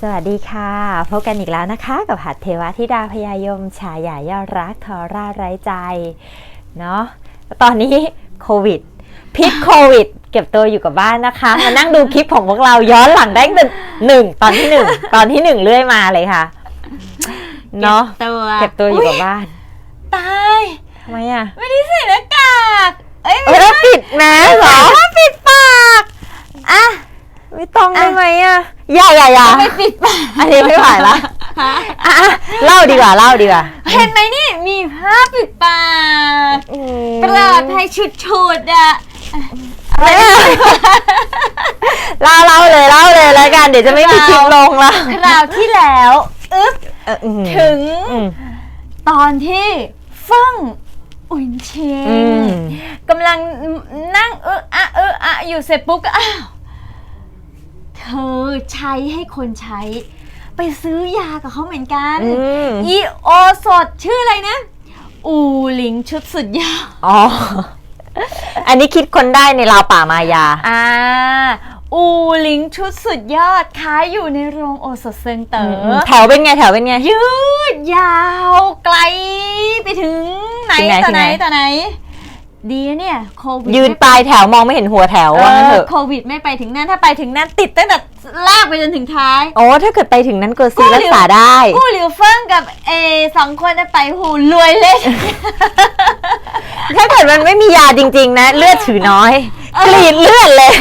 สวัสดีค่ะ พบกันอีกแล้วนะคะ กับหัดเทวธิดาพยายมฉายายอดรักทอร่าไร้ใจเนาะตอนนี้โควิดพิษโควิด เก็บตัวอยู่กับบ้านนะคะ มานั่งดูคลิปของพวกเราย้อนหลังได้ตั้งแต่หนึ่งตอนที่หนึ่งตอนที่หนึ่งเรื่อยมาเลยค่ะเนาะตัวเก็บตัวอยู่กับบ้าน ตายทำไมอะไม่ได้ใส่หน้ากากเอ้ยเอ้ยแล้วปิดแมสเหรอถ้าปิดปากอะ ไม่ต้องได้ไหมอะอย่าอย่าอย่าไม่ปิดปากอันนี้ไม่ไหวละฮะอะอะเล่าดีกว่าเล่าดีกว่า เห็นไหมนี่มีผ้าปิดปากอืมปลอดภัยชุดชุดๆอะเอ้ยเล่าเล่าเลยเล่าเลยแล้วกัน เดี๋ยวจะไม่มีคลิปลงแล้วคราวที่แล้วอึ๊บเอออื้อหือถึงอืมตอนที่เฟิ่งอุ่นเชอืงมกำลังนั่งเอออะเอออะอยู่เสร็จปุ๊บก็อ้าว เธอใช้ให้คนใช้ ไปซื้อยากับเขาเหมือนกันอืม อีโอสดชื่ออะไรนะ อูหลิงชุดสุดยอด อ๋อ อันนี้คิดคนได้ในราวป่ามายา อ่า อูหลิงชุดสุดยอดขายอยู่ในโรงโอสถเซิงเต๋ออแถวเป็นไงแถวเป็นไง ยืดยาวไกลไปถึงไหนถึงไหนต่อไหนถึงไหน ต่อไหน ดีนะเนี่ยโควิดยืนปลายแถวมองไม่เห็นหัวแถวว่างั้นเถเอออะโควิดไม่ไปถึงนั่นถ้าไปถึงนั่นติดตั้งแต่ลากไปจนถึงท้ายโอ้ถ้าเกิดไปถึงนั้นเกิดซีรักษาได้กู้หลิวเฟิงกับเอสองคนน่ะไปหูรวยเลย ถ้าเกิดมันไม่มียาจริง ๆ นะ เลือดถือน้อย กรีดเลือดเลย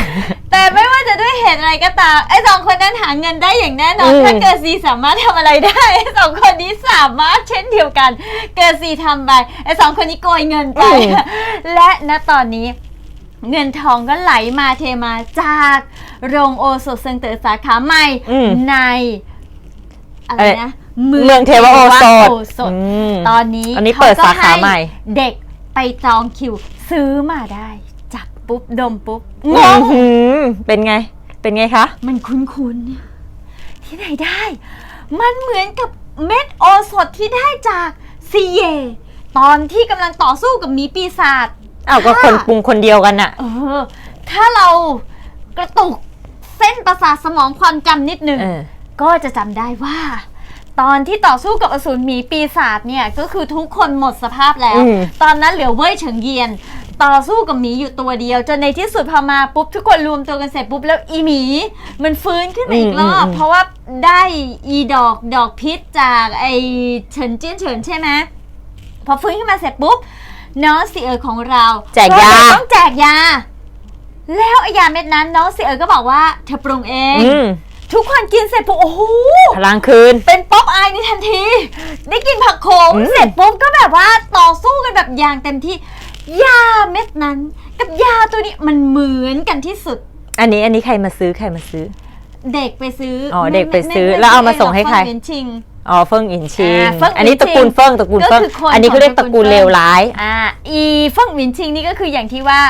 แต่ไม่ว่าจะด้วยเหตุอะไรก็ตามไอ้สองคนนั้นหาเงินได้อย่างแน่นอนอืม ถ้าเกิดซีสามารถทำอะไรได้ไอ้สองคนนี้สามารถเช่นเดียวกัน เกิดซีทำไปไอ้สองคนนี้โกยเงินไป และณตอนนี้ เงินทองก็ไหลมาเทมาจากโรงโอสถเซิงเต๋อสาขาใหม่อืมในอะไรเอ้ยนะเมืองเทวโอสถโอสถอืมตอนนี้อันนี้เปิดสาขาใหม่ เด็กไปจองคิวซื้อมาได้จับ ปุ๊บ ดมปุ๊บงอื้งอหือเป็นไง เป็นไงคะ มันคุ้นๆที่ไหนได้ มันเหมือนกับเม็ดโอสถที่ได้จากซีเย ตอนที่กำลังต่อสู้กับหมีปีศาจ อ้าวก็คนปรุงคนเดียวกันน่ะ เออ ถ้าเรากระตุกเส้นประสาทสมองความจำนิดหนึ่งเออ ก็จะจำได้ว่า ตอนที่ต่อสู้กับอสูรหมีปีศาจเนี่ย ก็คือทุกคนหมดสภาพแล้ว อืม ตอนนั้นเหลือเว่ยเฉิงเยียน ต่อสู้กับหมีอยู่ตัวเดียว จนในที่สุดพอมาปุ๊บทุกคนรวมตัวกันเสร็จปุ๊บแล้วอีหมี มันฟื้นขึ้นมาอีกรอบ เพราะว่าได้อีดอกดอกพิษจากไอเฉินเจี้ยนเฉินใช่ไหมพอฟื้นขึ้นมาเสร็จปุ๊บน้องสีเอ๋อของเราแจกยาเลยต้องแจกยา แล้วไอยาเม็ดนั้นน้องสีเอ๋อก็บอกว่าเธอปรุงเอง อืมทุกคนกินเสร็จปุ๊บโอ้โห พลังคืน เป็นป๊อปอายในทันที ได้กินผักโขมอืม เสร็จปุ๊บก็แบบว่าต่อสู้กันแบบอย่างเต็มที่ ยาเม็ดนั้น กับยาตัวนี้มันเหมือนกันที่สุด อันนี้อันนี้ใครมาซื้อใครมาซื้อ เด็กไปซื้ออเด็กไปซื้อม่ม่แล้วเอามาส่งให้ใครเฟงเวียนชิง อ๋อเฟิ่งอินชิงอ่าเฟิ่งอินชิงอันนี้ตระกูลเฟิ่งตระกูลเฟิ่งก็คือคนอันนี้เขาเรียกของตตระระกูกูลลเลวร้าย อ่าอีเฟิงหวินชิงนี่ก็คืออย่างที่ว่า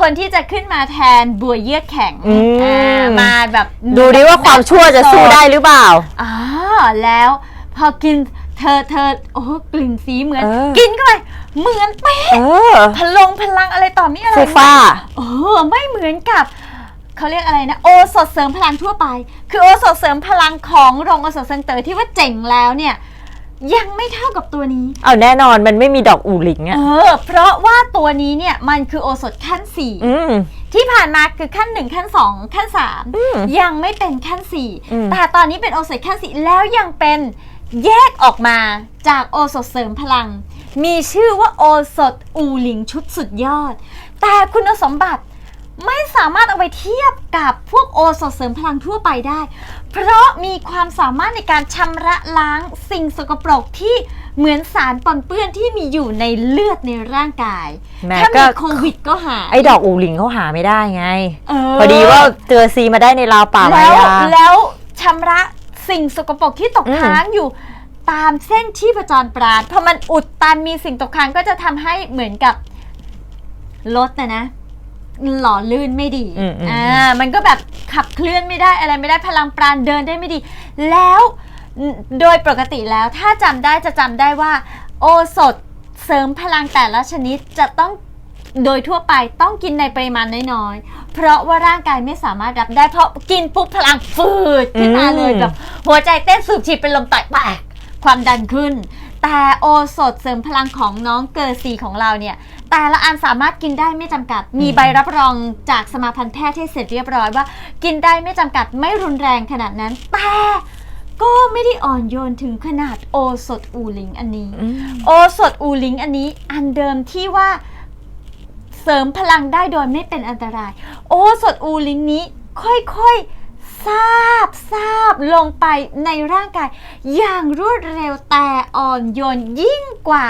คนที่จะขึ้นมาแทนบัวเยือกแข็งอืม อ่ามาแบบดูดิว่าความชั่วจะสู้ได้หรือเปล่า อ๋อแล้วพอกินเธอเธอโอ้โหกลิ่นสีเหมือน เออ กินเข้าไปเหมือนเป๊ะเออพลงพลังอะไรต่อมีอะไรฟูฟ้าเออไม่เหมือนกับ เขาเรียกอะไรนะโอสถเสริมพลังทั่วไป คือโอสถเสริมพลังของโรงโอสถเซิงเต๋อที่ว่าเจ๋งแล้วเนี่ย ยังไม่เท่ากับตัวนี้ เอาแน่นอนมันไม่มีดอกอูหลิงเออะอ เพราะว่าตัวนี้เนี่ยมันคือโอสถขั้นสี่ อืม ที่ผ่านมาคือขั้นหนึ่งขั้นสองขั้นสามอืมยังไม่เป็นขั้นสี่อืมแต่ตอนนี้เป็นโอสถขั้นสี่แล้วยังเป็น แยกออกมาจากโอสถเสริมพลัง มีชื่อว่าโอสถอูหลิงชุดสุดยอด แต่คุณสมบัติไม่สามารถเอาไปเทียบกับพวกโอสถเสริมพลังทั่วไปได้ เพราะมีความสามารถในการชำระล้างสิ่งสกปรกที่เหมือนสารปนเปื้อนที่มีอยู่ในเลือดในร่างกายแม้ถ้าก็ มีโควิดก็หายไอ้ดอกอูหลิงเขาหาไม่ได้ไงเอพอดีว่าเจอซีมาได้ในราวป่ามาแล้ว ยา แล้วชำระ สิ่งสกปรกที่ตกอืมค้างอยู่ตามเส้นชีพจรปราณพอมันอุดตันมีสิ่งตกค้างก็จะทำให้เหมือนกับรถนะนะ หล่อลื่นไม่ดีอืมอืม อ่ามันก็แบบขับเคลื่อนไม่ได้อะไรไม่ได้พลังปราณเดินได้ไม่ดี แล้วโดยปกติแล้วถ้าจำได้จะจำได้ว่า โอสถเสริมพลังแต่ละชนิดจะต้อง โดยทั่วไปต้องกินในปริมาณน้อยๆ เพราะว่าร่างกายไม่สามารถรับได้เพราะกินปุ๊บพลังฟืดขึ้นมาเลยอืมแบบหัวใจเต้นสูบฉีดเป็นลมแตกแตกความดันขึ้น แต่โอสถเสริมพลังของน้องเกอร์ซีของเราเนี่ย แต่ละอันสามารถกินได้ไม่จำกัด มีใบรับรองจากสมาพันธ์แพทย์ให้เสร็จเรียบร้อยว่า กินได้ไม่จำกัดไม่รุนแรงขนาดนั้น แต่ก็ไม่ได้อ่อนโยนถึงขนาดโอสถอูหลิงอันนี้อืมโอสถอูหลิงอันนี้อันเดิมที่ว่า เสริมพลังได้โดยไม่เป็นอันตราย โอสถอูหลิงนี้ ค่อยๆซาบซาบลงไปในร่างกาย อย่างรวดเร็วแต่อ่อนโยนยิ่งกว่า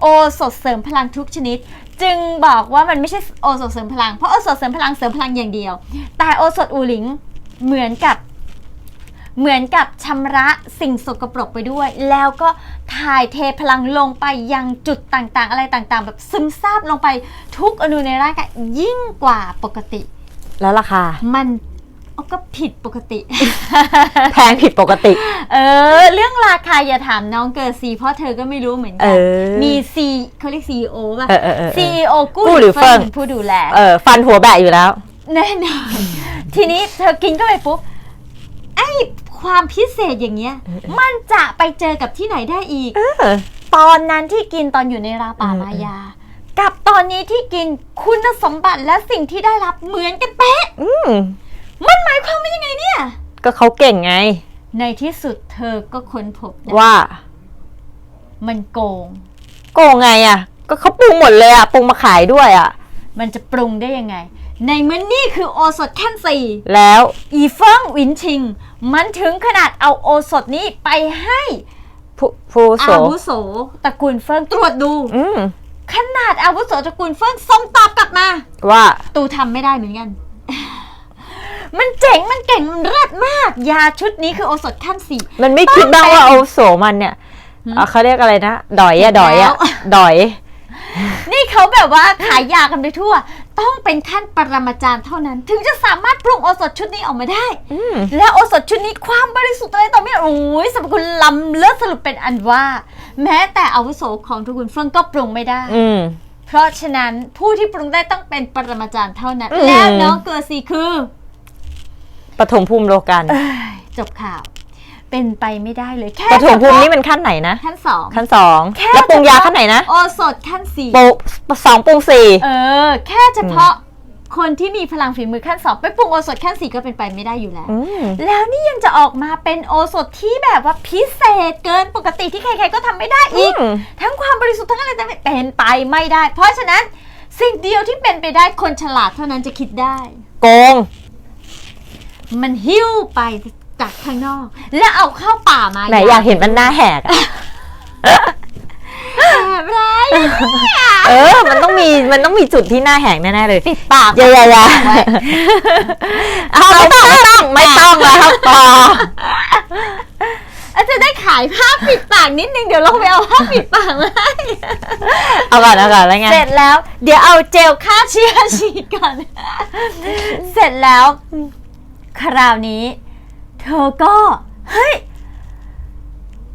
โอสถเสริมพลังทุกชนิด จึงบอกว่ามันไม่ใช่โอสถเสริมพลังเพราะโอสถเสริมพลังเสริมพลังอย่างเดียว แต่โอสถอูหลิงเหมือนกับ เหมือนกับชำระสิ่งสกปรกไปด้วย แล้วก็ถ่ายเทพลังลงไปยังจุดต่างๆ อะไรต่างๆ แบบซึมซาบลงไปทุกอนูในร่างกายยิ่งกว่าปกติ แล้วราคา มันเอาก็ผิดปกติ แพงผิดปกติ เออ เรื่องราคาอย่าถามน้องเกิร์ซีเพราะเธอก็ไม่รู้เหมือนเอกัอมีซีเขาเรียกซีโอป่ะเออเออเออเออซีโอกู้กู้หรือเฟิ่ง ผู้ดูแล เออฟันหัวแบะอยู่แล้ว แน่นอน ทีนี้เธอกินเข้าไปปุ๊บไอ้ ความพิเศษอย่างเงี้ย มันจะไปเจอกับที่ไหนได้อีก เออ ตอนนั้นที่กินตอนอยู่ในราป่ามายา กับตอนนี้ที่กินคุณสมบัติและสิ่งที่ได้รับเหมือนกันเป๊ะ อืมมันหมายความว่ายังไงเนี่ย ก็เขาเก่งไง ในที่สุดเธอก็ค้นพบได้ว่า มันโกง โกงไงอะ ก็เขาปรุงหมดเลยอะปรุงมาขายด้วยอะ มันจะปรุงได้ยังไง ในเมื่อนี่คือโอสถขั้นสี่แล้วอีเฟิงวินชิง มันถึงขนาดเอาโอสถนี้ไปให้ผู้ผู้โสอาวุโสตระกูลเฟิงตรวจดู อืมขนาดอาวุโสตระกูลเฟิงส่งตอบกลับมา ว่า ตูทำไม่ได้เหมือนกัน มันเจ๋งมันเก่งมันเลิศมาก ยาชุดนี้คือโอสถขั้นสี่ มันไม่คิดบ้างว่าเอาโสมันเนี่ยอะเขาเรียกอะไรนะดอยอะดอยอะแล้วดอย นี่เขาแบบว่าขายยากันไปทั่ว ต้องเป็นขั้นปรมาจารย์เท่านั้น ถึงจะสามารถปรุงโอสถชุดนี้ออกมาได้ อืม และโอสถชุดนี้ความบริสุทธิ์อะไรต่อไม่โอ้ยสรรพคุณล้ำเลิศสรุปเป็นอันว่า แม้แต่อาวุโสของตระกูลเฟิงก็ปรุงไม่ได้ อืม เพราะฉะนั้นผู้ที่ปรุงได้ต้องเป็นปรมาจารย์เท่านั้น อืม แล้วน้องเกอร์ซีคือ ปฐมภูมิโลกัน จบข่าว เป็นไปไม่ได้เลยแค่ปฐมภูมิเฉพาะนี่มันขั้นไหนนะ ขั้นสอง ขั้นสองแค่ แล้วปรุงยาเฉพาะขั้นไหนนะโอสถขั้นสี่โปะสองปรุงสี่ เออ แค่เฉพาะคนที่มีพลังฝีมือขั้นสองไปปรุงโอสถขั้นสี่ก็เป็นไปไม่ได้อยู่แล้ว อืม แล้วนี่ยังจะออกมาเป็นโอสถที่แบบว่าพิเศษเกินปกติที่ใครๆก็ทำไม่ได้อีก อืม ทั้งความบริสุทธิ์ทั้งอะไรต่างๆเป็นไปไม่ได้ เพราะฉะนั้นสิ่งเดียวที่เป็นไปได้คนฉลาดเท่านั้นจะคิดได้ โกง มันหิ้วไป จากข้างนอก แล้วเอาเข้าป่ามาไหนอยากเห็นมันหน้าแหกอะแบบไรเออ มันต้องมีมันต้องมีจุดที่หน้าแหกแน่ๆเลยปิดปากอย่าอย่าอย่าไว้เอาไม่ต้องไม่ต้องไม่ต้องแล้วครับพออาจจะได้ขายผ้าปิดปากนิดนึงเดี๋ยวเราไปเอาผ้าปิดปากมาให้เอาก่อนเอาก่อนแล้วไงเสร็จแล้ว เดี๋ยวเอาเจลฆ่าเชื้อฉีดก่อน เสร็จแล้ว คราวนี้ เธอก็ เฮ้ย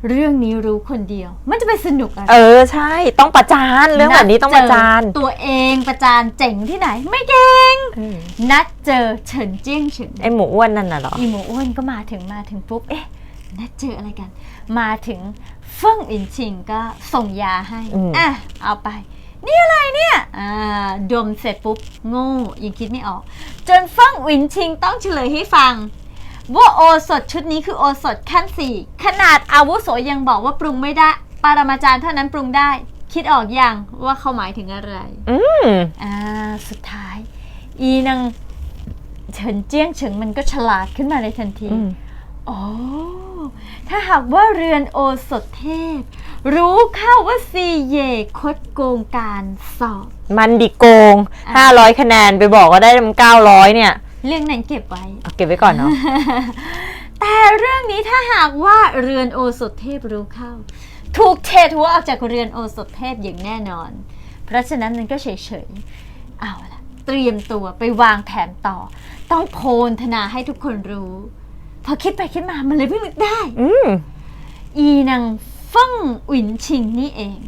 เรื่องนี้รู้คนเดียว มันจะไปสนุกอะไรเออใช่ต้องประจานเรื่องแบบนี้ต้องประจานเจอตัวเองประจานเจ๋งที่ไหน ไม่เก่งนัดเจอเฉินเจี้ยงเฉิน ไอหมูอ้วนนั่นน่ะเหรอ อีหมูอ้วนก็มาถึงมาถึงปุ๊บ เอ๊ะ นัดเจออะไรกัน มาถึงเฟิ่งอินชิงก็ส่งยาให้ อืม อะ เอาไป นี่อะไรเนี่ย อ่า ดมเสร็จปุ๊บ โง่ยังคิดไม่ออก จนเฟิ่งอินชิงต้องเฉลยให้ฟัง ว่าโอสถชุดนี้คือโอสถขั้นสี่ขนาดอาวุโสยังบอกว่าปรุงไม่ได้ ปรมาจารย์เท่านั้นปรุงได้ คิดออกยังว่าเขาหมายถึงอะไร อืมอ่า สุดท้าย อีนางเฉินเจี้ยงเฉิงมันก็ฉลาดขึ้นมาในทันที อืมอ๋อ ถ้าหากว่าเรือนโอสถเทพ รู้เข้าว่าซีเย่คดโกงการสอบ มันดิโกงห้าร้อยคะแนนไปบอกว่าได้มันเก้าร้อยเนี่ย เรื่องนั้นเก็บไว้ เอาเก็บไว้ก่อนเนาะ แต่เรื่องนี้ถ้าหากว่าเรือนโอสถเทพรู้เข้า ถูกเททัวออกจากเรือนโอสถเทพอย่างแน่นอน เพราะฉะนั้นมันก็เฉยๆ เอาล่ะ เตรียมตัวไปวางแผนต่อ ต้องโพลธนาให้ทุกคนรู้ พอคิดไปคิดมามันเลยเพิ่งนึกได้ อืม อีนางเฟิ่งอินชิงนี่เอง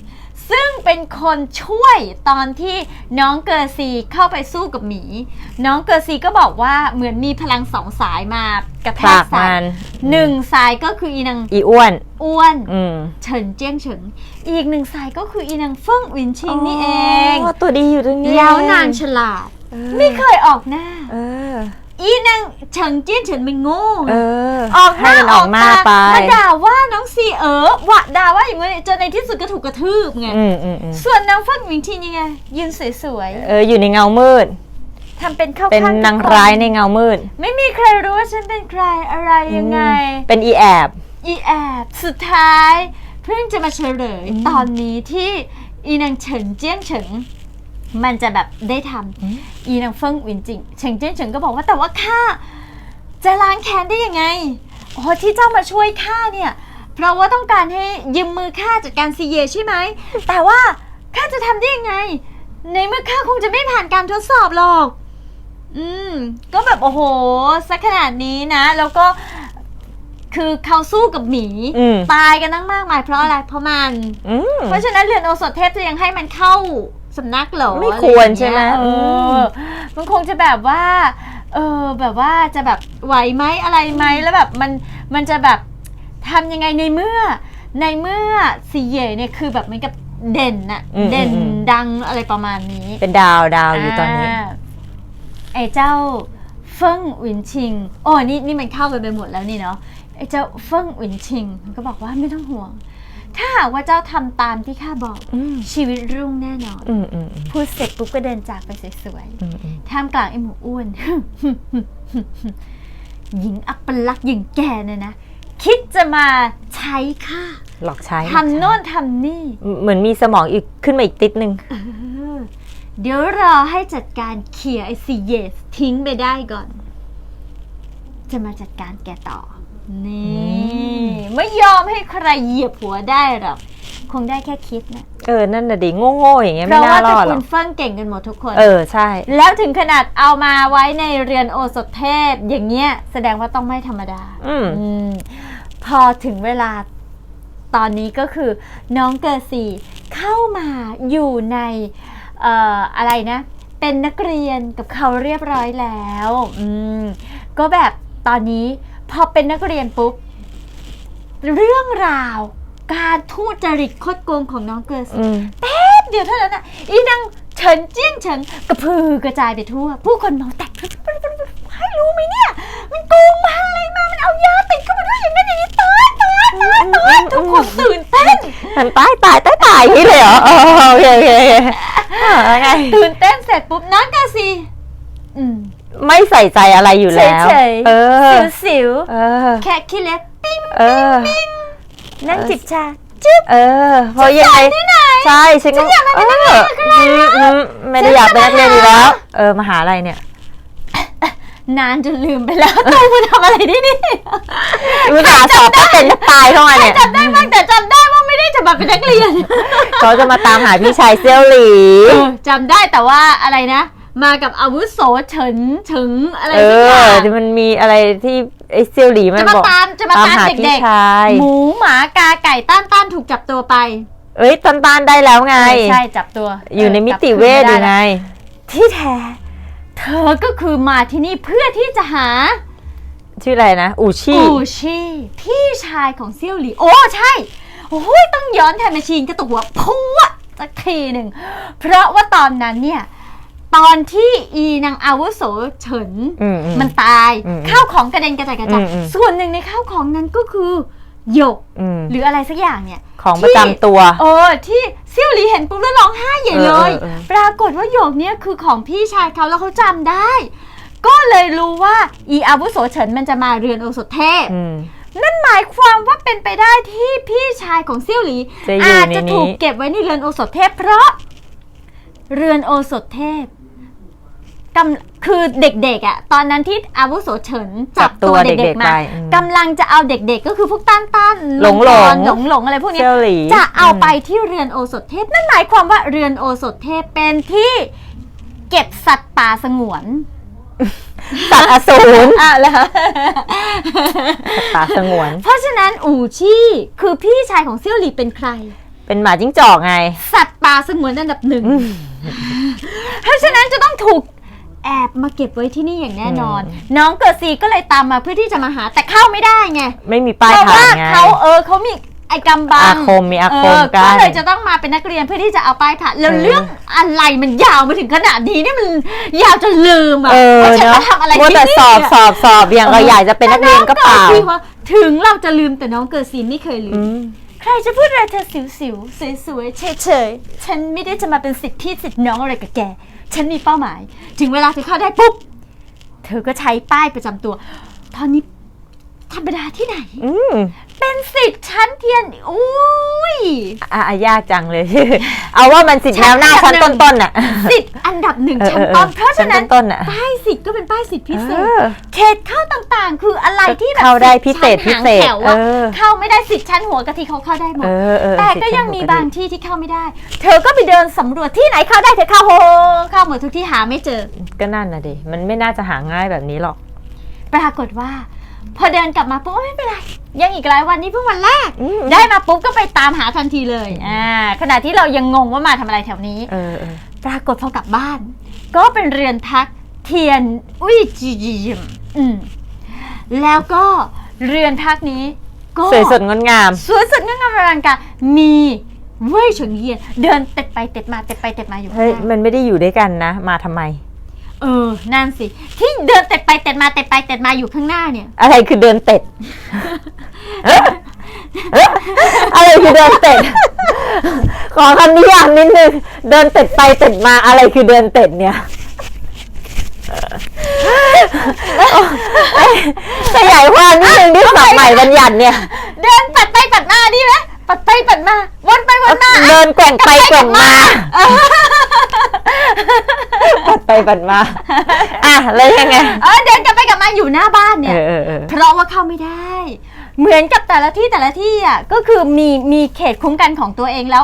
ซึ่งซึ่งเป็นคนช่วยตอนที่น้องเกอร์ซีเข้าไปสู้กับหมี น้องเกอร์ซีก็บอกว่าเหมือนมีพลังสองสายมากระแทผลักกใส่มันหนึ่งสายก็คืออีนางอีอ้วน อ้วน อืมเฉินเจี้ยงเฉิง อีกหนึ่งสายก็คืออีนางเฟิ่งวินชิงนี่เองอ๋อตัวดีอยู่ตรงนี้ยาวนานฉลาดเออไม่เคยออกหน้า เออ อีนางเฉิงเจี้ยงเฉิงมันโง่เออ ออกหให้น้ามันออกหน้าไป มาด่าว่าน้องซีเออวะด่าว่าอย่างงี้จนในที่สุดก็ถูกกระทืบไง อืมอืมอืมส่วนนางเฟิ่งวินชิงยังไงยืนสวยเอออยู่ในเงามืด ๆทำเป็นเข้าเป็นข้างนางทุกคร้ายในเงามืดไม่มีใครรู้ว่าฉันเป็นใครอะไรยังไงเป็นอีแอบ อีแอบสุดท้าย เพิ่งจะมาเฉลยตอนนี้ที่อีนางเฉินเจี้ยงเฉิง มันจะแบบได้ทำอีนางเฟิงวินจิงเฉิงเจี้ยงเฉิงก็บอกว่าแต่ว่าข้าจะล้างแค้นได้ยังไงอ๋อที่เจ้ามาช่วยข้าเนี่ย เพราะว่าต้องการให้ยืมมือข้าจัดการซีเยใช่ไหม แต่ว่าข้าจะทำได้ยังไง ในเมื่อข้าคงจะไม่ผ่านการทดสอบหรอก อืม ก็แบบโอ้โหสักขนาดนี้นะ แล้วก็คือเขาสู้กับหมีอืมตายกันตั้งมากมายเพราะอะไรเพราะมันอืมเพราะฉะนั้นเรือนโอสถเทพจะยังให้มันเข้า สำนักเหรอไม่ควรอะอย่างเงี้ยใช่ไหมเออือมมันคงจะแบบว่า เออแบบว่าจะแบบไหวไหมอะไรไหมแล้วแบบมันมันจะแบบทำยังไงในเมื่อ ในเมื่อซีเย่เนี่ยคือแบบเหมือนกับเด่นน่ะอืมเด่นอืมดังอะไรประมาณนี้ เป็นดาวดาวอยู่ตอนนี้าไอ้เจ้าเฟิ่งหวินชิงโอ้นี่นี่มันเข้ากันไปหมดแล้วนี่เนาะไอ้เจ้าเฟิ่งหวินชิงมันก็บอกว่าไม่ต้องห่วง ถ้าหากว่าเจ้าทำตามที่ข้าบอก อืมชีวิตรุ่งแน่นอน อืมอืมอืมพูดเสร็จปุ๊บก็เดินจากไปสวยอืมอืมๆท่ามกลางไอ้หมูอ้วน หญิงอัปลักษณ์อย่างแกเนี่ยนะ คิดจะมาใช้ข้าหลอกใช้ทำโน่นทำนี่ เหมือนมีสมองอีกขึ้นมาอีกติดนึง เออเดี๋ยวรอให้จัดการเคลียร์ไอซีเยสทิ้งไปได้ก่อน จะมาจัดการแกต่อ นี่ไม่ยอมให้ใครเหยียบหัวได้หรอกคงได้แค่คิดนะเออ นั่นน่ะดิโง่ๆอย่างเงี้ยเพไม่ราะน่าว่ารตอระดหรกูอกลเฟิ่งเก่งกันหมดทุกคน เออใช่ แล้วถึงขนาดเอามาไว้ในเรือนโอสถเทพอย่างเงี้ย แสดงว่าต้องไม่ธรรมดา อืม อืมพอถึงเวลาตอนนี้ก็คือน้องเกอร์ซีเข้ามาอยู่ในเอ่ออะไรนะ เป็นนักเรียนกับเขาเรียบร้อยแล้วอืมก็แบบตอนนี้ พอเป็นนักเรียนปุ๊บ เรื่องราวการทูตจริตคดโกงของน้องเกอร์ซีอืม แป๊บเดียวเท่านั้นน่ะอีนางเฉินเจี้ยงเฉินกระพือกระจายไปทั่ว ผู้คนมองแตกให้รู้ไหมเนี่ย มันโกงมาอะไรมา มันเอายาติดเข้ามาด้วยอย่างนั้นอย่างนี้ตายตายตายตายทุกคนตื่นเต้น มันตายตายตายตายอย่างนี้เลยเหรอเออโอเคโอเคโอเคอ่าแล้วไง ตื่นเต้นเสร็จปุ๊บน้องกาซี อืม ไม่ใส่ใจอะไรอยู่แล้วเฉยๆเออสิวเออ ๆแค่คิดเล็กปิ้งเออ นั่งจิบชาจึ๊บ เออเพราะยังไงที่ไหนใช่ฉันก็ฉันอยากมาเป็นนักเรียนกับใครอืมอืมไม่ได้อยากเป็นนักเรียนอยู่แล้วเออมหาลัยเนี่ยนานจนลืมไปแล้วตัวมาทำอะไรที่นี่อุตส่าห์สอบก็เป็นตายเข้ามาเนี่ยจำได้บ้างแต่จำได้ว่าไม่ได้จะมาเป็นนักเรียนเขาจะมาตามหาพี่ชายเซี่ยวหลี เออจำได้แต่ว่าอะไรนะ มากับอาวุโสเฉินถึงอะไรเอสักออย่างที่มันมีอะไรที่ไอ้เซี่ยวหลีมัจะนมาบอกตามจะมาตามตามหาพี่เด็กชายๆ หมูหมากาไก่ต้านต้านถูกจับตัวไปเอ้ยตันตานได้แล้วไงใช่จับตัวอยู่ในมิติเวทอยู่ไง ที่แท้ เธอก็คือมาที่นี่เพื่อที่จะหาชื่ออะไรนะ อูชี่ อูชีพี่ชายของเซี่ยวหลีโอ้ใช่โอ้ยต้องย้อนแทนแมชชีนกระตุกหัวพุ่งอะสักทีหนึ่งเพราะว่าตอนนั้นเนี่ย ตอนที่อีนางอาวุโสเฉินอืมอืม มันตาย อืมข้าวของกระเด็นกระจายกระจายอืมอืม ส่วนหนึ่งในข้าวของนั้นก็คือหยกอืมหรืออะไรสักอย่างเนี่ย ของประจำตัว เออที่เซี่ยวหลีเห็นปุ๊บแล้วร้องไห้ใหญ่เลย เออเออเออ ปรากฏว่าหยกเนี่ยคือของพี่ชายเขาแล้วเขาจำได้ ก็เลยรู้ว่าอีอาวุโสเฉินมันจะมาเรือนโอสถเทพ อืม นั่นหมายความว่าเป็นไปได้ที่พี่ชายของเซี่ยวหลีจะอยู่อาจในจะนี้ถูกเก็บไว้ในเรือนโอสถเทพ เพราะ เรือนโอสถเทพ กำคือเด็กๆอะตอนนั้นที่อาวุโสเฉินจับตัวเด็กๆมาไปอืมกำลังจะเอาเด็กๆก็คือพวกต้านต้านหลงๆหลงหลงๆอะไรพวกเนี้ยเซี่ยวหลีจะเอาไปที่เรือนโอสถเทพนั่นหมายความว่าเรือนโอสถเทพเป็นที่เก็บสัตว์ป่าสงวนสัตว์อสูรอะแล้วป่าสงวน เพราะฉะนั้นอูชี่คือพี่ชายของเซี่ยวหลีเป็นใคร เป็นหมาจิ้งจอกไง สัตว์ป่าสงวนอันดับหนึ่ง เพราะฉะนั้นจะต้องถูก แอบมาเก็บไว้ที่นี่อย่างแน่นอน น้องเกิดซีก็เลยตามมาเพื่อที่จะมาหาแต่เข้าไม่ได้ไงไม่มีป้ายเพราะทาว่างไง เขาเออเขามีไอ้กำบังอาคมมีอาคมเออกันก็เลยจะต้องมาเป็นนักเรียนเพื่อที่จะเอาป้ายผ่านแล้วเออเรื่องอะไรมันยาวมาถึงขนาดนี้นี่มันยาวจนลืมอะเออว่าฉันเนาะมาทำอะไรมัวที่แต่นี่สอบอะสอบสอบอย่างเราอยากจะเป็นนักเรียนก็เปล่าน้องกิดว่าถึงเราจะลืมแต่น้องเกิดซีไม่เคยลือืม ม ใครจะพูดอะไรเธอสิวสิวสวยสวยๆเฉยๆ ฉันไม่ได้จะมาเป็นสิทธิสิทธิน้องอะไรกับแก ฉันมีเป้าหมาย ถึงเวลาเธอเข้าได้ปุ๊บ เธอก็ใช้ป้ายประจำตัว ตอนนี้ธรรมดาที่ไหน อืม เป็นสิทธิ์ชั้นเทียน อุ้ย อะอะยากจังเลย เอาว่ามันสิทธิ์แนวหน้าชั้นต้นๆน่ะ สิทธิ์อันดับหนึ่งเออชั้น เออต้นเพราะฉะนั้นชั้นต้นๆน่ะ ป้ายสิทธิ์ก็เป็นป้ายสิทธิ์พิเศษเออเขตเข้าต่างๆ คืออะไรที่แบบเข้าได้พิเศษสิทธิ์ชั้นพิเศษหางแถวอะเออ เข้าไม่ได้สิทธิ์ชั้นหัวกะทิเขาเข้าได้หมด เออเออแต่สิทธิ์ก็ยังมีชั้นปกติบางที่ที่เข้าไม่ได้ เธอก็ไปเดินสำรวจที่ไหนเข้าได้เธอเข้าโฮเข้าหมดทุกที่หาไม่เจอ ก็นั่นนะดิ มันไม่น่าจะหาง่ายแบบนี้หรอก ปรากฏว่า พอเดินกลับมาปุ๊บไม่เป็นไร ยังอีกหลายวันนี้เพิ่งวันแรก อืมได้มาปุ๊บก็ไปตามหาทันทีเลยอ่าขณะที่เรายังงงว่ามาทำอะไรแถวนี้ เออเออปรากฏพอกลับบ้าน ก็เป็นเรือนพักเทียนอุ้ยจีจิมอืมแล้วก็เรือนพักนี้ก็สวยสดงดงาม สวยสดงดงามอลังการมีเว่ยเฉิงเยียน เดินเต็ดไปเต็ดมาเต็ดไปเต็ดมาอยู่ข้างเฮ้ยหน้ามันไม่ได้อยู่ด้วยกันนะ มาทำไม เออ นั่นสิ ที่เดินเต็ดไปเต็ดมาเต็ดไปเต็ดมาอยู่ข้างหน้าเนี่ย อะไรคือเดินเต็ดอะไรคือเดินเต็ดขอคำนิยามนิดนึง เดินเต็ดไปเต็ดมาอะไรคือเดินเต็ดเนี่ยขยายความนิดนึงที่ศัพท์ใหม่บัญญัติเนี่ย เดินปัดไปปัดมาดีไหมปัดไปปัดมา วนไปวนมาเดินแกว่งไปแกว่งมา ปัดไปปัดมา อะแล้วยังไง เออเดินกลับไปกลับมาอยู่หน้าบ้านเนี่เอยอเออเออเพราะว่าเข้าไม่ได้ เหมือนกับแต่ละที่แต่ละที่อะก็คือมีมีเขตคุ้มกันของตัวเองแล้ว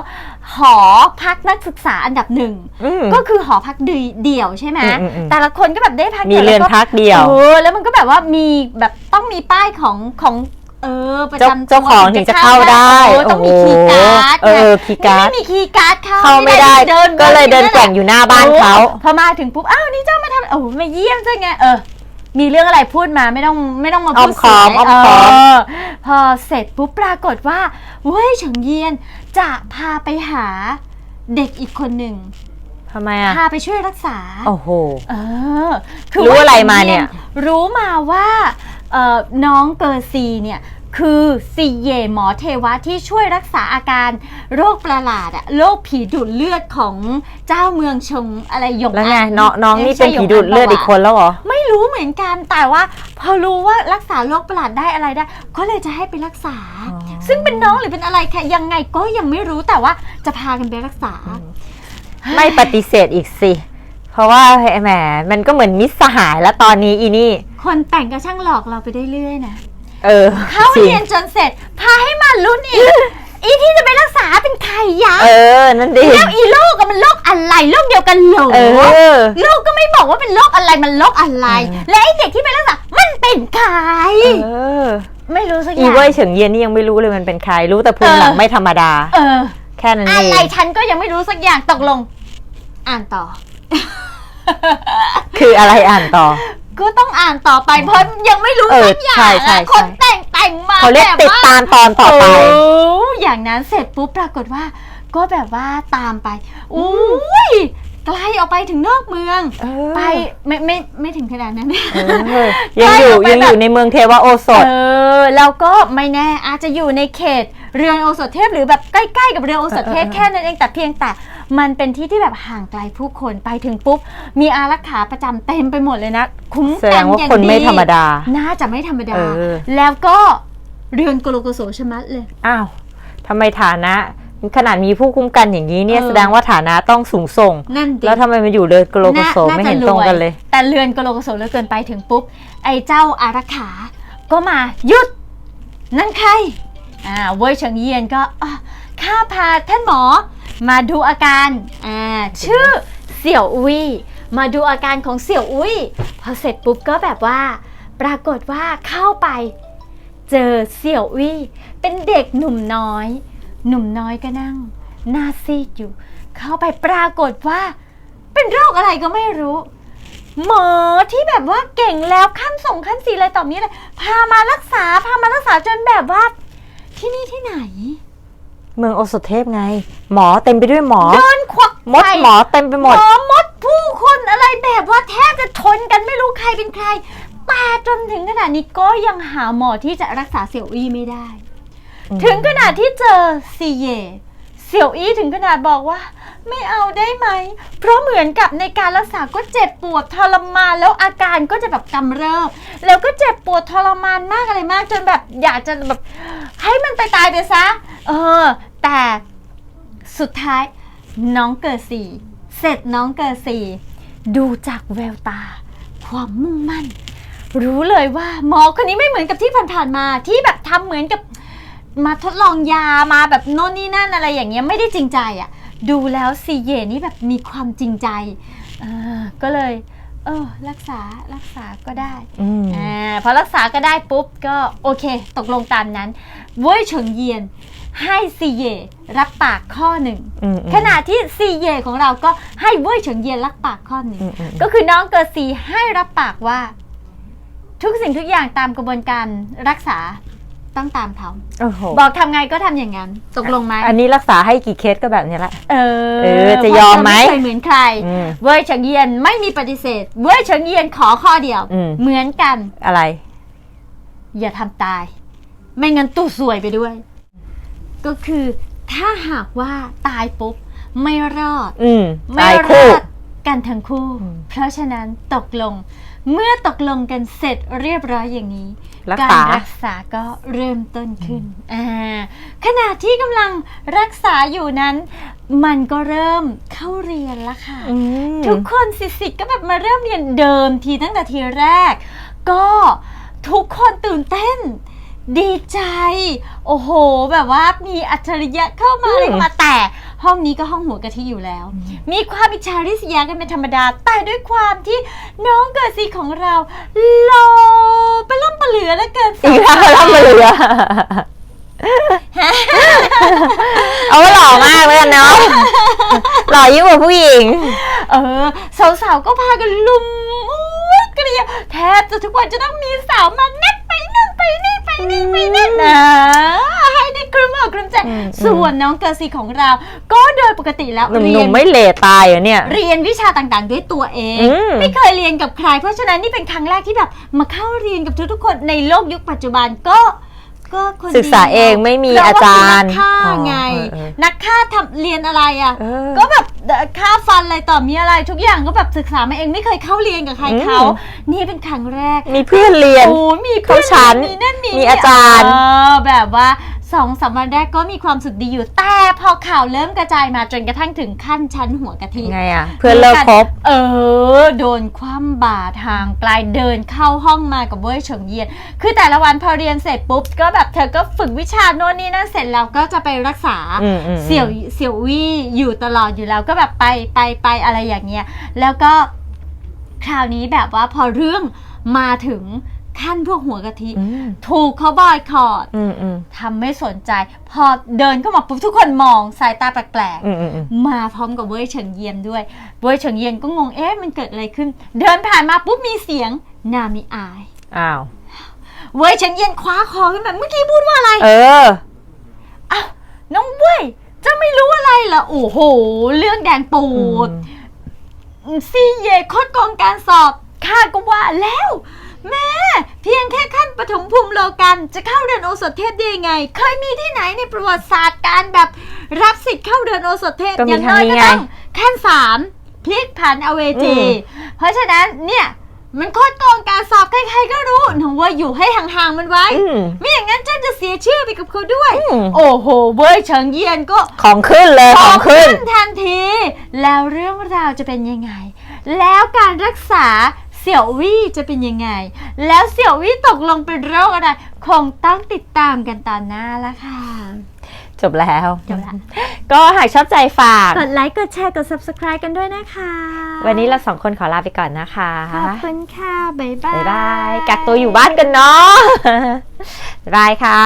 หอพักนักศึกษาอันดับหนึ่ง อืม ก็คือหอพักเดี่ยวใช่ไหมอืมอืมอืม แต่ละคนก็แบบได้พักมีดี่ยวเรือนแล้วก็พักเดียว เออแล้วมันก็แบบว่ามีแบบต้องมีป้ายของของ เออประเจ้าจำตัวเจ้าของถึงจะเข้าได้เออต้องมีคีย์การ์ดเออคีย์การ์ด ไม่มีคีย์การ์ดเข้าเข้าไม่ได้เดินก็เลยเดินแกว่งอยู่หน้าบ้านเขาออพอมาถึงปุ๊บ อ้าว นี่เจ้ามาทำโอ้โหมาเยี่ยมใช่ไง เออ มีเรื่องอะไรพูดมาไม่ต้องไม่ต้องมาพูดอ้อมค้อมเสียอ้อมค้อมเพอเสร็จปุ๊บปรากฏว่าเว้ยเฉิงเยียนจะพาไปหาเด็กอีกคนหนึ่ง ทำไมอะ พาไปช่วยรักษา โอ้โห เออรู้อะไรมาเนี่ย รู้มาว่า เอ่อน้องเกอร์ซีเนี่ยคือซีเย่หมอเทวะที่ช่วยรักษาอาการโรคประหลาดอะโรคผีดูดเลือดของเจ้าเมืองชงอะไรหยงแล้วไงอัน้องน้องนี่ไม่ใช่เป็นผีดูดเลือดอีกคนแล้วเหรอ ไม่รู้เหมือนกันแต่ว่า พอรู้ว่ารักษาโรคประหลาดได้อะไรได้ ก็เลยจะให้ไปรักษาอ๋อซึ่งเป็นน้องหรือเป็นอะไรแค่ยังไงก็ยังไม่รู้แต่ว่าจะพากันไปรักษา ไม่ปฏิเสธอีกสิ เพราะว่าแหมมันก็เหมือนมิตรสหายแล้วตอนนี้อีนี่ คนแต่งก็ช่างหลอกเราไปได้เรื่อยนะ เออเข้าจริงเรียนจนเสร็จ พาให้มาลุ้นอีก อีที่จะไปรักษาเป็นใครยะเออ นั่นดิ แล้วอีโรคอะมันโรคอะไรโรคเดียวกันเหรอเออโรคก็ไม่บอกว่าเป็นโรคอะไรมันโรคอะไร เออ และไอเด็กที่ไปรักษา มันเป็นใคร เออ ไม่รู้สักออีย่าง เว่ยเฉิงเยียนนี่ยังไม่รู้เลยมันเป็นใคร รู้แต่ภูมิหลังเออ ไม่ธรรมดา เออ แค่นั้นอะเองไรฉันก็ยังไม่รู้สักอย่างตกลง อ่านต่อ คืออะไรอ่านต่อ ก็ต้องอ่านต่อไปเพราะยังไม่รู้เออสักอย่างใช่ใช่อะใช่คนแต่งแต่งมาเขาเรียกแบบติดว่า ตามตอนต่อไป โอ้อย่างนั้นเสร็จปุ๊บปรากฏว่า ก็แบบว่าตามไปอุ้ยไกลออกไปถึงนอกเมือง เออไปไม่ไม่ไม่ถึงขนาดนั้น เออยังอยู่ใกล้ออกไปยังอยู่แบบในเมืองเทวโอสถ เออแล้วก็ไม่แน่อาจจะอยู่ในเขต เรือนโอสถเทพหรือแบบใกล้ๆกับเรือนโอสถเทพเออเออแค่นั้นเองแต่เพียงแต่มันเป็นที่ที่แบบห่างไกลผู้คนไปถึงปุ๊บ มีอารักขาประจำเต็มไปหมดเลยนะ คุ้มแสดกันงว่าอย่างคนไม่ดีธรรมดา น่าจะไม่ธรรมดา เออ แล้วก็เรือนโกโลโกโสชะมัดเลย อ้าวทำไมฐานะ ขนาดมีผู้คุ้มกันอย่างนี้เนี่ยเออ แสดงว่าฐานะต้องสูงส่ง นั่นดิ แล้วทำไมมาอยู่เดินกโลโกโซาไม่จะเห็นรตรงวยกันเลย แต่เรือนโกโลโกโสเหลือเกินไปถึงปุ๊บ ไอ้เจ้าอารักขา ก็มาหยุด นั่นใคร อ่าเว่ยเฉิงเยียนก็อะข้าพาท่านหมอ มาดูอาการอ่าชื่อเสี่ยวอุ้ยมาดูอาการของเสี่ยวอุ้ยพอเสร็จปุ๊บก็แบบว่า ปรากฏว่าเข้าไป เจอเสี่ยวอุ้ยเป็นเด็กหนุ่มน้อย หนุ่มน้อยก็นั่งหน้าซีดอยู่ เข้าไปปรากฏว่า เป็นโรคอะไรก็ไม่รู้ หมอที่แบบว่าเก่งแล้วขั้นส่งขั้นสีอะไรต่อมีอะไรพามารักษาพามารักษาจนแบบว่า ที่นี่ที่ไหน เมืองโอสถเทพไง หมอเต็มไปด้วยหมอ เดินควักมดไปหมอเต็มไปหมด หมอมดผู้คนอะไรแบบว่าแทบจะทนกันไม่รู้ใครเป็นใครแต่จนถึงขนาดนี้ก็ยังหาหมอที่จะรักษาเสี่ยวอี้ไม่ได้ อืม ถึงขนาดที่เจอซีเย่ เสี่ยวอี้ถึงขนาดบอกว่า ไม่เอาได้ไหม เพราะเหมือนกับในการรักษาก็เจ็บปวดทรมานแล้วอาการก็จะแบบกำเริบแล้วก็เจ็บปวดทรมานมากอะไรมาก จนแบบอยากจะแบบให้มันไปตายไปซะ เออ แต่สุดท้ายน้องเกิดสี่เสร็จน้องเกิดสี่ดูจากแววตา ความมุ่งมั่น รู้เลยว่าหมอคนนี้ไม่เหมือนกับที่ผ่านๆมาที่แบบทำเหมือนกับ มาทดลองยามาแบบโน่นนี่นั่นอะไรอย่างเงี้ยไม่ได้จริงใจอะ่ะ ดูแล้วซีเย่นี่แบบมีความจริงใจเออก็เลย เออรักษารักษาก็ได้อืม อ่าพอรักษาก็ได้ปุ๊บก็โอเค ตกลงตามนั้นเว่ยเฉิงเยียนให้ซีเย่รับปากข้อหนึ่ง อืมอืม ขณะที่ซีเย่ของเราก็ให้เว่ยเฉิงเยียนรับปากข้อหนึ่ง อืมอืม ก็คือน้องเกิดซีให้รับปากว่า ทุกสิ่งทุกอย่างตามกระบวนการรักษา ต้องตามเขาโอ้โหบอกทำไงก็ทำอย่างนั้นตกลงไหมอันนี้รักษาให้กี่เคสก็แบบเนี้ยแหละเออเออจะยอมไหม เพราะเธอเคยเหมือนใคร อืม เว่ยเฉิงเยียนไม่มีปฏิเสธ เว่ยเฉิงเยียนขอข้อเดียว อืม เหมือนกัน อะไร อย่าทำตาย ไม่งั้นตู้สวยไปด้วย ก็คือถ้าหากว่าตายปุ๊บ ไม่รอด อืมไม่ตายรคู่ อด กันทั้งคู่อืมเพราะฉะนั้นตกลงเมื่อตกลงกันเสร็จเรียบร้อยอย่างนี้ รักการษารักษาก็เริ่มต้นขึ้นอ่าขณะที่กำลังรักษาอยู่นั้น มันก็เริ่มเข้าเรียนแล้วค่ะ อืม ทุกคนสิสิก็แบบมาเริ่มเรียนเดิมทีตั้งแต่ทีแรก ก็ทุกคนตื่นเต้น ดีใจ โอ้โห แบบว่ามีอัจฉริยะเข้ามาอืมอะไรเข้ามาแต่ ห้องนี้ก็ห้องหัวกะทิอยู่แล้ว มีความอิจฉาริษยากันเป็นธรรมดา แต่ด้วยความที่น้องเกิดสีของเราหล่อไปล่ำปะเหลือแล้วเกินอีกแล้วเราเหลือ เอาว่าหล่อมากเลยอะเนาะหล่อยิ่งกว่าผู้หญิง เออ สาวๆก็พากันลุมอุ๊ยเกลียวแทบจะทุกวันจะต้องมีสาวมาแนบไปนู่นไป นี่ไปนี่ไปนั่นนะให้ได้กลุ่มอกกลุ่มใจอืม ส่วนน้องเกอร์ซีของเรา ก็โดยปกติแล้วหนุ่เรียมนๆไม่เหล่ตายเหรอเนี่ย เรียนวิชาต่างๆ ด้วยตัวเอง อืม ไม่เคยเรียนกับใคร เพราะฉะนั้นนี่เป็นครั้งแรกที่แบบมาเข้าเรียนกับทุกๆคนในโลกยุคปัจจุบันก็ ก็คนศึกษาเองไม่มีเพะว่อาจารย์เป็นนักฆ่าอ๋อไงเออเออ นักฆ่าทำเรียนอะไรอะ เออก็แบบค่าฟันอะไรต่อมีอะไรทุกอย่างก็แบบศึกษามาเองไม่เคยเข้าเรียนกับใครอืม เขา นี่เป็นครั้งแรกมีเพื่อนเรียน โอ้มีเพื่อนเข้าชั้นมีนั่นมีมีอาจารย์ เออแบบว่า สองสามวันแรกก็มีความสุขดีอยู่ แต่พอข่าวเริ่มกระจายมาจนกระทั่งถึงขั้นชั้นหัวกะทิไงอะเพื่อนเลิกคบเออ โดนคว่ำบาตรทางไกลเดินเข้าห้องมากับเว้ยเฉิงเยียน คือแต่ละวันพอเรียนเสร็จปุ๊บ ก็แบบเธอก็ฝึกวิชาโน่นนี่นั่นเสร็จแล้วก็จะไปรักษาอืมอืมอืมเสี่ยวเสี่ยววี่อยู่ตลอดอยู่แล้วก็แบบไปไปไปอะไรอย่างเงี้ยแล้วก็คราวนี้แบบว่าพอเรื่องมาถึง ขั้นพวกหัวกะทิอืมถูกเขาบอยคอรดอืมอืมทำไม่สนใจ พอเดินเข้ามาปุ๊บทุกคนมองสายตาแปลกๆอืมอืมอืมมาพร้อมกับเว่ยเฉิงเยียนด้วย เว่ยเฉิงเยียนก็งง เอ๊ะมันเกิดอะไรขึ้น เดินผ่านมาปุ๊บมีเสียงนามิอาย อ้าว เว่ยเฉิงเยียนคว้าคอขึ้นมาเมื่อกี้พูดว่าอะไร เอออ้าวน้องเว่ยเจะไม่รู้อะไรเหรอ โอ้โห เรื่องแดงปูดซีเย่โคตรกองการสอบข้าก็ว่าแล้ว แม่ เพียงแค่ขั้นปฐมภูมิโลกัน จะเข้าเรียนโอสถเทพได้ยังไง เคยมีที่ไหนในประวัติศาสตร์การแบบรับสิทธิ์เข้าเรียนโอสถเทพก็มีอย่างน้อยครั้งนี้ก็ไง ต้องขั้นสามพลิกผันเอาเวจีอืม เพราะฉะนั้นเนี่ยมันโคตรกองการสอบใครๆก็รู้หนูว่าอยู่ให้ห่างๆมันไว้ อืม ไม่อย่างนั้นเจ้าจะเสียชื่อไปกับเขาด้วย อืม โอ้โหเว้ยเฉิงเยียนก็ ของขึ้นเลยของขึ้น ทันที แล้วเรื่องราวจะเป็นยังไง แล้วการรักษาเสี่ยววี่จะเป็นยังไง แล้วเสี่ยววี่ตกลงเป็นโรคอะไร คงต้องติดตามกันตอนหน้าละค่ะ จบแล้ว จบแล้ว ก็หากชอบใจฝาก กดไลค์ กดแชร์ กด subscribe กันด้วยนะคะ วันนี้เราสองคนขอลาไปก่อนนะคะ ขอบคุณค่ะ บ๊ายบาย บ๊ายบาย กักตัวอยู่บ้านกันเนาะ บ๊ายบายค่ะ